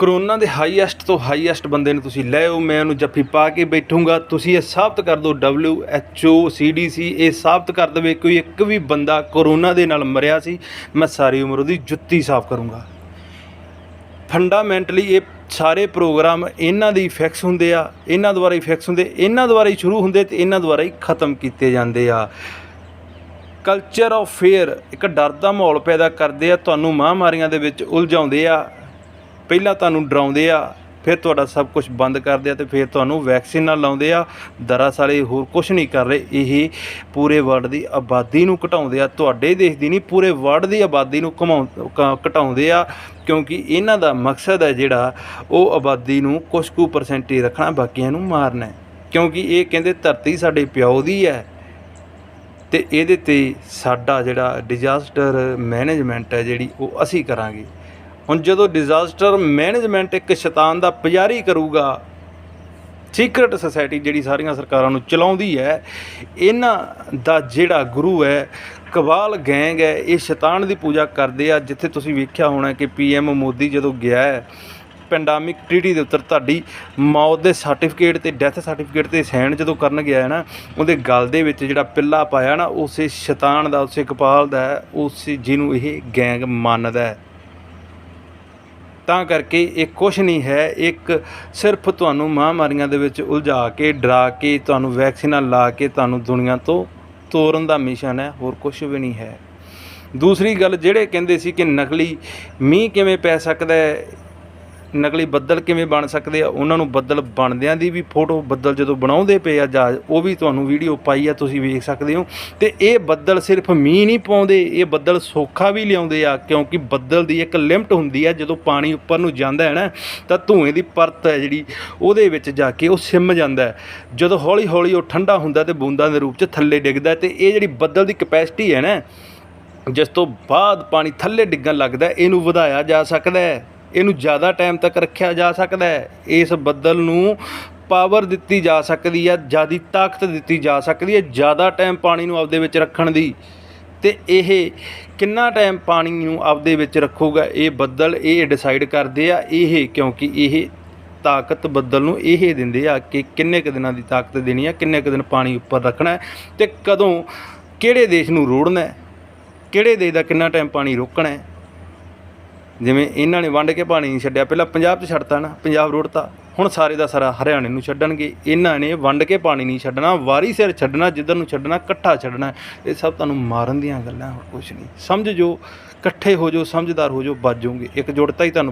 Corona ਦੇ highest ਤੋਂ highest ਬੰਦੇ ਨੂੰ ਤੁਸੀਂ ਲੈ ਮੈਂ ਉਹਨੂੰ ਜੱਫੀ ਪਾ ਕੇ ਬੈਠੂੰਗਾ। ਤੁਸੀਂ ਇਹ ਸਾਬਤ ਕਰ ਦਿਓ WHO CDC ਇਹ ਸਾਬਤ ਕਰ ਦੇਵੇ, ਕੋਈ ਇੱਕ ਵੀ ਬੰਦਾ ਕਰੋਨਾ ਦੇ ਨਾਲ ਮਰਿਆ ਸੀ, ਮੈਂ ਸਾਰੀ ਉਮਰ ਉਹਦੀ ਜੁੱਤੀ ਸਾਫ਼ ਕਰੂੰਗਾ। ਫੰਡਾਮੈਂਟਲੀ ਇਹ ਸਾਰੇ ਪ੍ਰੋਗਰਾਮ ਇਹਨਾਂ ਦੇ ਫਿਕਸ ਹੁੰਦੇ ਆ, ਇਹਨਾਂ ਦੁਆਰਾ ਹੀ ਫਿਕਸ ਹੁੰਦੇ, ਇਹਨਾਂ ਦੁਆਰਾ ਹੀ ਸ਼ੁਰੂ ਹੁੰਦੇ ਤੇ ਇਹਨਾਂ ਦੁਆਰਾ ਹੀ ਖਤਮ ਕੀਤੇ ਜਾਂਦੇ ਆ। ਕਲਚਰ ਆਫ ਫੇਅਰ ਇੱਕ ਡਰ ਦਾ ਮਾਹੌਲ ਪੈਦਾ ਕਰਦੇ ਆ, ਤੁਹਾਨੂੰ ਮਹਾਮਾਰੀਆਂ ਦੇ ਵਿੱਚ ਉਲਝਾਉਂਦੇ ਆ। ਪਹਿਲਾਂ ਤੁਹਾਨੂੰ ਡਰਾਉਂਦੇ ਆ, ਫਿਰ ਤੁਹਾਡਾ ਸਭ ਕੁਝ ਬੰਦ ਕਰਦੇ ਆ ਤੇ ਫਿਰ ਤੁਹਾਨੂੰ ਵੈਕਸੀਨ ਨਾਲ ਲਾਉਂਦੇ ਆ। ਦਰਅਸਲ ਇਹ ਹੋਰ ਕੁਝ ਨਹੀਂ ਕਰ ਰਹੇ, ਇਹ ਪੂਰੇ ਵਰਲਡ ਦੀ ਆਬਾਦੀ ਨੂੰ ਘਟਾਉਂਦੇ ਆ। ਤੁਹਾਡੇ ਦੇਸ਼ ਦੀ ਨਹੀਂ, ਪੂਰੇ ਵਰਲਡ ਦੀ ਆਬਾਦੀ ਨੂੰ ਘਮਾਉਂ ਘਟਾਉਂਦੇ ਆ, ਕਿਉਂਕਿ ਇਹਨਾਂ ਦਾ ਮਕਸਦ ਹੈ ਜਿਹੜਾ, ਉਹ ਆਬਾਦੀ ਨੂੰ ਕੁਝ ਕੁ ਪਰਸੈਂਟ ਹੀ ਰੱਖਣਾ, ਬਾਕੀਆਂ ਨੂੰ ਮਾਰਨਾ ਕਿਉਂਕਿ ਇਹ ਕਹਿੰਦੇ ਧਰਤੀ ਸਾਡੇ ਪਿਓ ਦੀ ਹੈ। ਤੇ ਇਹਦੇ ਤੇ ਸਾਡਾ ਜਿਹੜਾ ਡਿਜ਼ਾਸਟਰ ਮੈਨੇਜਮੈਂਟ ਹੈ ਜਿਹੜੀ ਉਹ ਅਸੀਂ ਕਰਾਂਗੇ। ਹੁਣ ਜਦੋਂ ਡਿਜ਼ਾਸਟਰ ਮੈਨੇਜਮੈਂਟ ਇੱਕ ਸ਼ੈਤਾਨ ਦਾ ਪੁਜਾਰੀ ਕਰੂਗਾ ਸੀਕ੍ਰੇਟ ਸੁਸਾਇਟੀ ਜਿਹੜੀ ਸਾਰੀਆਂ ਸਰਕਾਰਾਂ ਨੂੰ ਚਲਾਉਂਦੀ ਹੈ ਇਹਨਾਂ ਦਾ ਜਿਹੜਾ ਗੁਰੂ ਹੈ ਕਵਾਲ ਗੈਂਗ ਹੈ ਇਹ ਸ਼ੈਤਾਨ ਦੀ ਪੂਜਾ ਕਰਦੇ ਆ। ਜਿੱਥੇ ਤੁਸੀਂ ਵੇਖਿਆ ਹੋਣਾ ਕਿ ਪੀਐਮ ਮੋਦੀ ਜਦੋਂ ਗਿਆ ਹੈ ਪੈਂਡਾਮਿਕ ਟ੍ਰੀਟੀ ਦੇ ਉੱਤੇ ਤੁਹਾਡੀ ਮੌਤ ਦੇ ਸਰਟੀਫਿਕੇਟ ਤੇ ਡੈਥ ਸਰਟੀਫਿਕੇਟ ਤੇ ਸਾਈਨ ਜਦੋਂ ਕਰਨ ਗਿਆ ਹੈ ਨਾ ਉਹਦੇ ਗਲ ਦੇ ਵਿੱਚ ਜਿਹੜਾ ਪਿੱਲਾ ਪਾਇਆ ਨਾ ਉਸੇ ਸ਼ੈਤਾਨ ਦਾ ਉਸੇ ਕਪਾਲ ਦਾ ਹੈ, ਉਸੇ ਜਿਹਨੂੰ ਇਹ ਗੈਂਗ ਮੰਨਦਾ ਹੈ। ਤਾਂ ਕਰਕੇ ਇਹ ਕੁਝ ਨਹੀਂ ਹੈ। ਇੱਕ ਸਿਰਫ ਤੁਹਾਨੂੰ ਮਹਾਮਾਰੀਆਂ ਦੇ ਵਿੱਚ ਉਲਝਾ ਕੇ, ਡਰਾ ਕੇ, ਤੁਹਾਨੂੰ ਵੈਕਸੀਨਾਂ ਲਾ ਕੇ, ਤੁਹਾਨੂੰ ਦੁਨੀਆ ਤੋਂ ਤੋਰਨ ਦਾ ਮਿਸ਼ਨ ਹੈ, ਹੋਰ ਕੁਝ ਵੀ ਨਹੀਂ ਹੈ। ਦੂਸਰੀ ਗੱਲ, ਜਿਹੜੇ ਕਹਿੰਦੇ ਸੀ ਕਿ ਨਕਲੀ ਮੀਂਹ ਕਿਵੇਂ ਪੈ ਸਕਦਾ ਹੈ ਨਕਲੀ ਬੱਦਲ ਕਿਵੇਂ ਬਣ ਸਕਦੇ ਆ, ਉਹਨਾਂ ਨੂੰ ਬੱਦਲ ਬਣਦਿਆਂ ਦੀ ਵੀ ਫੋਟੋ ਬੱਦਲ ਜਦੋਂ ਬਣਾਉਂਦੇ ਪਏ ਆ ਜਹਾਜ਼, ਉਹ ਵੀ ਤੁਹਾਨੂੰ ਵੀਡੀਓ ਪਾਈ ਆ, ਤੁਸੀਂ ਵੇਖ ਸਕਦੇ ਹੋ। ਤੇ ਇਹ ਬੱਦਲ ਸਿਰਫ ਮੀਂਹ ਨਹੀਂ ਪਾਉਂਦੇ, ਇਹ ਬੱਦਲ ਸੋਖਾ ਵੀ ਲਿਆਉਂਦੇ ਆ, ਕਿਉਂਕਿ ਬੱਦਲ ਦੀ ਇੱਕ ਲਿਮਟ ਹੁੰਦੀ ਆ, ਜਦੋਂ ਪਾਣੀ ਉੱਪਰ ਨੂੰ ਜਾਂਦਾ ਹੈ ਨਾ, ਤਾਂ ਧੂਏ ਦੀ ਪਰਤ ਹੈ ਜਿਹੜੀ, ਉਹਦੇ ਵਿੱਚ ਜਾ ਕੇ ਉਹ ਸਿਮ ਜਾਂਦਾ ਹੈ। ਜਦੋਂ ਹੌਲੀ ਹੌਲੀ ਉਹ ਠੰਡਾ ਹੁੰਦਾ ਤੇ ਬੂੰਦਾਂ ਦੇ ਰੂਪ 'ਚ ਥੱਲੇ ਡਿੱਗਦਾ ਤੇ ਇਹ ਜਿਹੜੀ ਬੱਦਲ ਦੀ ਕਪੈਸਿਟੀ ਹੈ ਨਾ, ਜਿਸ ਤੋਂ ਬਾਅਦ ਪਾਣੀ ਥੱਲੇ ਡਿੱਗਣ ਲੱਗਦਾ ਇਹਨੂੰ ਵਧਾਇਆ ਜਾ ਸਕਦਾ ਹੈ। ਇਹਨੂੰ ਜ਼ਿਆਦਾ ਟਾਈਮ ਤੱਕ ਰੱਖਿਆ ਜਾ ਸਕਦਾ ਹੈ। ਇਸ ਬੱਦਲ ਨੂੰ ਪਾਵਰ ਦਿੱਤੀ ਜਾ ਸਕਦੀ ਹੈ, ਜਿਆਦੀ ਤਾਕਤ ਦਿੱਤੀ ਜਾ ਸਕਦੀ ਹੈ, ਜ਼ਿਆਦਾ ਟਾਈਮ ਪਾਣੀ ਨੂੰ ਆਪਦੇ ਵਿੱਚ ਰੱਖਣ ਦੀ। ਤੇ ਇਹ ਕਿੰਨਾ ਟਾਈਮ ਪਾਣੀ ਨੂੰ ਆਪਦੇ ਵਿੱਚ ਰੱਖੂਗਾ, ਇਹ ਬੱਦਲ ਇਹ ਡਿਸਾਈਡ ਕਰਦੇ ਆ ਇਹ, ਕਿਉਂਕਿ ਇਹ ਤਾਕਤ ਬੱਦਲ ਨੂੰ ਇਹ ਦਿੰਦੇ ਆ ਕਿ ਕਿੰਨੇ ਕੁ ਦਿਨਾਂ ਦੀ ਤਾਕਤ ਦੇਣੀ ਆ, ਕਿੰਨੇ ਕੁ ਦਿਨ ਪਾਣੀ ਉੱਪਰ ਰੱਖਣਾ ਹੈ ਤੇ ਕਦੋਂ ਕਿਹੜੇ ਦੇਸ਼ ਨੂੰ ਰੋੜਨਾ ਕਿਹੜੇ ਦੇਸ਼ ਦਾ ਕਿੰਨਾ ਟਾਈਮ ਪਾਣੀ ਰੋਕਣਾ ਜਿਵੇਂ ਇਹਨਾਂ ਨੇ ਵੰਡ ਕੇ ਪਾਣੀ ਨਹੀਂ ਛੱਡਿਆ, ਪਹਿਲਾਂ ਪੰਜਾਬ 'ਚ ਛੱਡਤਾ ਨਾ, ਪੰਜਾਬ ਰੋੜਤਾ ਹੁਣ ਸਾਰੇ ਦਾ ਸਾਰਾ ਹਰਿਆਣੇ ਨੂੰ ਛੱਡਣਗੇ। ਇਹਨਾਂ ਨੇ ਵੰਡ ਕੇ ਪਾਣੀ ਨਹੀਂ ਛੱਡਣਾ, ਵਾਰੀ ਸਿਰ ਛੱਡਣਾ, ਜਿੱਧਰ ਨੂੰ ਛੱਡਣਾ, ਇਕੱਠਾ ਛੱਡਣਾ। ਇਹ ਸਭ ਤੁਹਾਨੂੰ ਮਾਰਨ ਦੀਆਂ ਗੱਲਾਂ, ਹੋਰ ਕੁਝ ਨਹੀਂ। ਸਮਝ ਜੋ, ਇਕੱਠੇ ਹੋ ਜਾਓ ਸਮਝਦਾਰ ਹੋ ਜਾਓ ਬਚ ਜਾਓਗੇ। ਇੱਕ ਜੁੜਤਾ ਹੀ ਤੁਹਾਨੂੰ